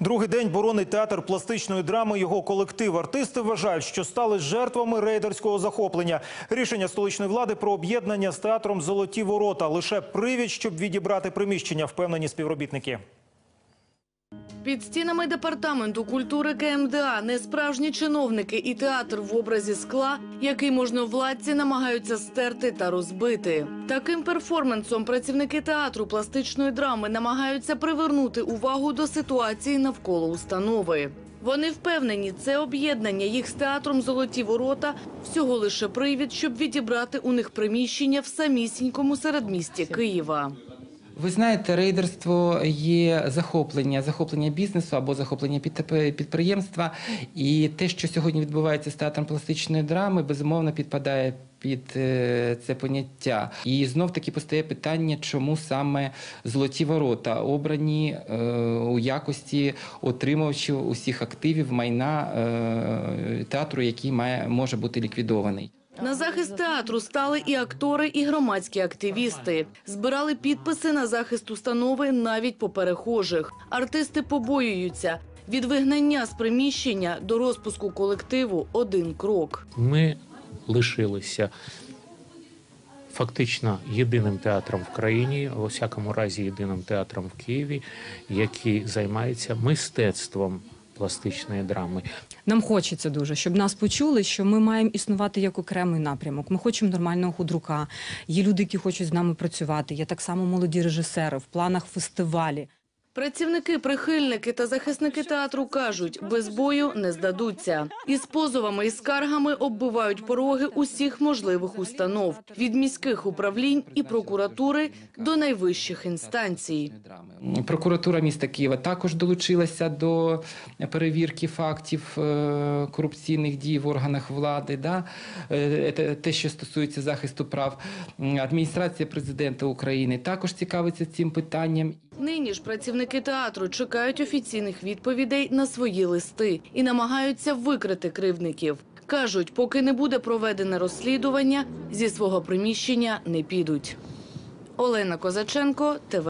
Другий день боронить театр пластичної драми. Його колектив. Артисти вважають, що стали жертвами рейдерського захоплення. Рішення столичної влади про об'єднання з театром Золоті ворота лише привід, щоб відібрати приміщення, впевнені співробітники. Під стінами департаменту культури КМДА несправжні чиновники і театр в образі скла, який можновладці намагаються стерти та розбити. Таким перформансом працівники театру пластичної драми намагаються привернути увагу до ситуації навколо установи. Вони впевнені, це об'єднання їх з театром Золоті ворота всього лише привід, щоб відібрати у них приміщення в самісінькому середмісті Києва. Ви знаєте, рейдерство є захоплення, захоплення бізнесу або захоплення підприємства. І те, що сьогодні відбувається з театром пластичної драми, безумовно підпадає під е, це поняття. І знов таки постає питання, чому саме золоті ворота обрані е, у якості отримувачів усіх активів майна е, театру, який має може бути ліквідований. На захист театру стали і актори, і громадські активісти. Збирали підписи на захист установи навіть по перехожих. Артисти побоюються. Від вигнання з приміщення до розпуску колективу один крок. ми лишилися фактично єдиним театром в країні, у всякому разі єдиним театром в Києві, який займається мистецтвом пластичної драми. Нам хочеться дуже, щоб нас почули, що ми маємо існувати як окремий напрямок. Ми хочемо нормального худрука. Є люди, які хочуть з нами працювати. Є так само молоді режисери в планах фестивалі. Працівники, прихильники та захисники театру кажуть, без бою не здадуться. Із позовами і скаргами оббивають пороги усіх можливих установ від міських управлінь і прокуратури до найвищих інстанцій. Прокуратура міста Києва також долучилася до перевірки фактів е, корупційних дій в органах влади. Да? Е, те- Те, що стосується захисту прав. Адміністрація президента України також цікавиться цим питанням. Нині ж працівники театру чекають офіційних відповідей на свої листи і намагаються викрити кривдників. Кажуть, поки не буде проведене розслідування, зі свого приміщення не підуть. Олена Козаченко, ТВ.